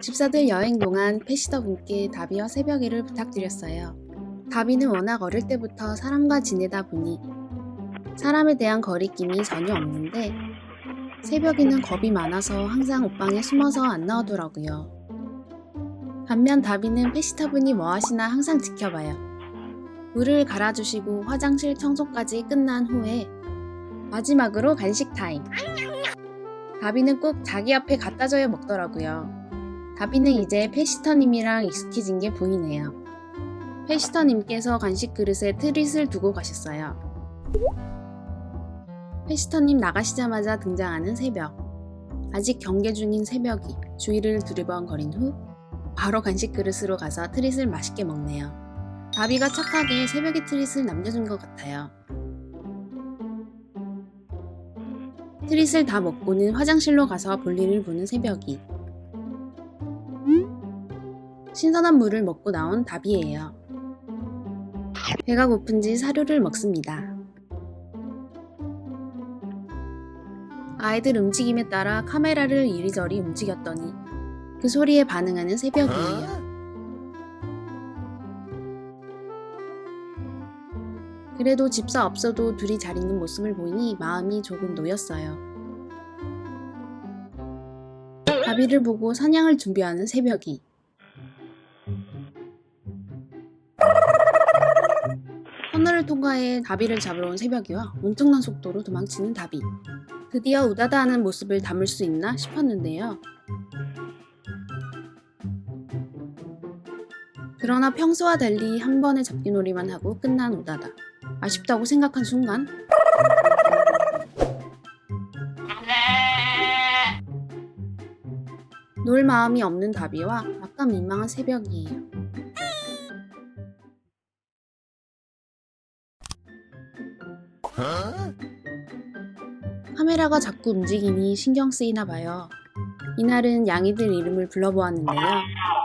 집사들 여행 동안 패시더 분께 다비와 새벽이를 부탁드렸어요. 다비는 워낙 어릴 때부터 사람과 지내다 보니 사람에 대한 거리낌이 전혀 없는데 새벽이는 겁이 많아서 항상 옷방에 숨어서 안 나오더라고요. 반면 다비는 패시터 분이 뭐 하시나 항상 지켜봐요. 물을 갈아주시고 화장실 청소까지 끝난 후에 마지막으로 간식 타임. 다비는 꼭 자기 앞에 갖다 줘야 먹더라고요. 다비는 이제 페시터님이랑 익숙해진 게 보이네요. 페시터님께서 간식 그릇에 트릿을 두고 가셨어요. 페시터님 나가시자마자 등장하는 새벽. 아직 경계 중인 새벽이 주위를 두리번거린 후 바로 간식 그릇으로 가서 트릿을 맛있게 먹네요. 다비가 착하게 새벽에 트릿을 남겨준 것 같아요. 트릿을 다 먹고는 화장실로 가서 볼일을 보는 새벽이. 신선한 물을 먹고 나온 답이에요. 배가 고픈지 사료를 먹습니다. 아이들 움직임에 따라 카메라를 이리저리 움직였더니 그 소리에 반응하는 새벽이에요. 그래도 집사 없어도 둘이 잘 있는 모습을 보니 마음이 조금 놓였어요. 다비를 보고 사냥을 준비하는 새벽이. 터널을 통과해 다비를 잡으러 온 새벽이와 엄청난 속도로 도망치는 다비. 드디어 우다다 하는 모습을 담을 수 있나 싶었는데요. 그러나 평소와 달리 한 번의 잡기놀이만 하고 끝난 우다다. 아쉽다고 생각한 순간 놀 마음이 없는 다비와 약간 민망한 새벽이에요. 카메라가 자꾸 움직이니 신경 쓰이나 봐요. 이날은 양이들 이름을 불러보았는데요.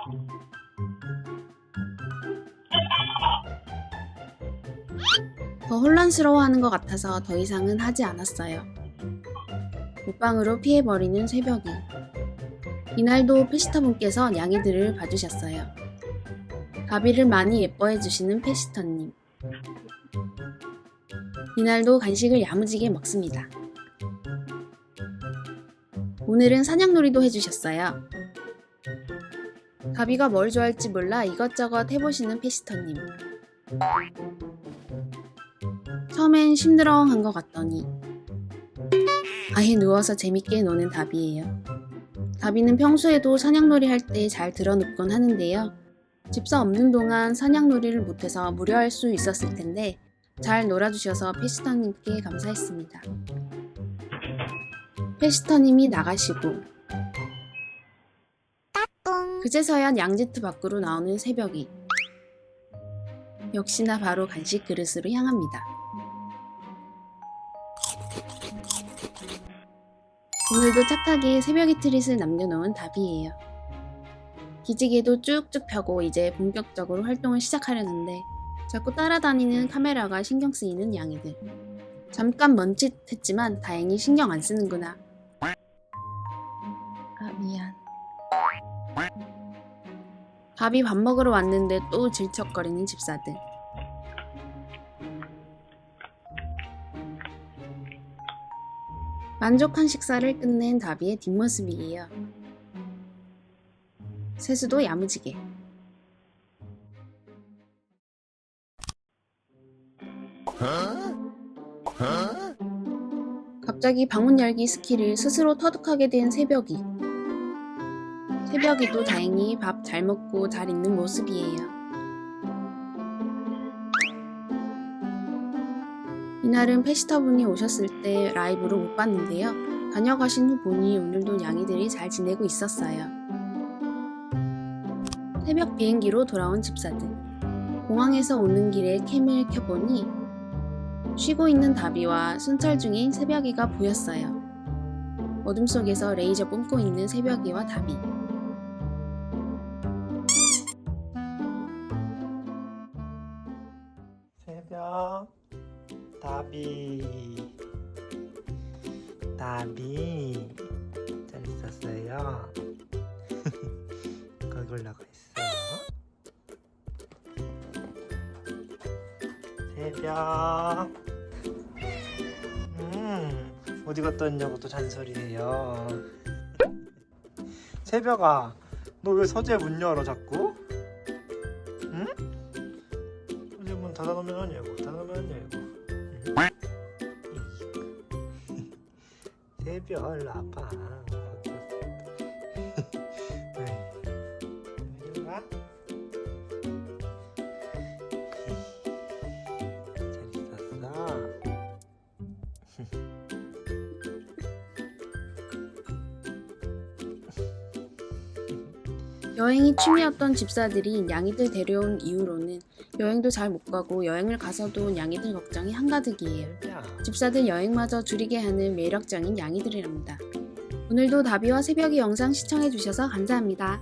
더 혼란스러워하는 것 같아서 더 이상은 하지 않았어요. 옷방으로 피해버리는 새벽이. 이날도 페시터분께서 양이들을 봐주셨어요. 가비를 많이 예뻐해주시는 페시터님. 이날도 간식을 야무지게 먹습니다. 오늘은 사냥놀이도 해주셨어요. 가비가 뭘 좋아할지 몰라 이것저것 해보시는 페시터님. 처음엔 심드렁한 것 같더니 아예 누워서 재밌게 노는 다비예요. 다비는 평소에도 사냥놀이 할 때 잘 들어눕곤 하는데요. 집사 없는 동안 사냥놀이를 못해서 무료할 수 있었을 텐데 잘 놀아주셔서 페시터님께 감사했습니다. 페시터님이 나가시고 그제서야 양지트 밖으로 나오는 새벽이 역시나 바로 간식 그릇으로 향합니다. 오늘도 착하게 새벽이 트릿을 남겨놓은 답이에요. 기지개도 쭉쭉 펴고 이제 본격적으로 활동을 시작하려는데 자꾸 따라다니는 카메라가 신경 쓰이는 양이들. 잠깐 멈칫했지만 다행히 신경 안 쓰는구나. 아 미안. 밥이 밥 먹으러 왔는데 또 질척거리는 집사들. 만족한 식사를 끝낸 다비의 뒷모습이에요. 세수도 야무지게. 갑자기 방문 열기 스킬을 스스로 터득하게 된 새벽이. 새벽이도 다행히 밥 잘 먹고 잘 있는 모습이에요. 이날은 페시터분이 오셨을 때 라이브로 못 봤는데요. 다녀가신 후 보니 오늘도 양이들이 잘 지내고 있었어요. 새벽 비행기로 돌아온 집사들. 공항에서 오는 길에 캠을 켜보니 쉬고 있는 다비와 순찰 중인 새벽이가 보였어요. 어둠 속에서 레이저 뿜고 있는 새벽이와 다비. 다비. 다비. 잘 있었어요. 거기 올라가 있어. 새벽. 음 어디 갔다 왔냐고 또 잔소리해요. 새벽아 너 왜 서재 문 열어 자꾸? 응? 서재 문 닫아놓으면 안 열고 닫아놓으면 안 열고 새벽 일로 여행이 취미였던 집사들이 양이들 데려온 이후로는 여행도 잘 못 가고 여행을 가서도 양이들 걱정이 한가득이에요. 야. 집사들 여행마저 줄이게 하는 매력적인 양이들이랍니다. 오늘도 다비와 새벽이 영상 시청해주셔서 감사합니다.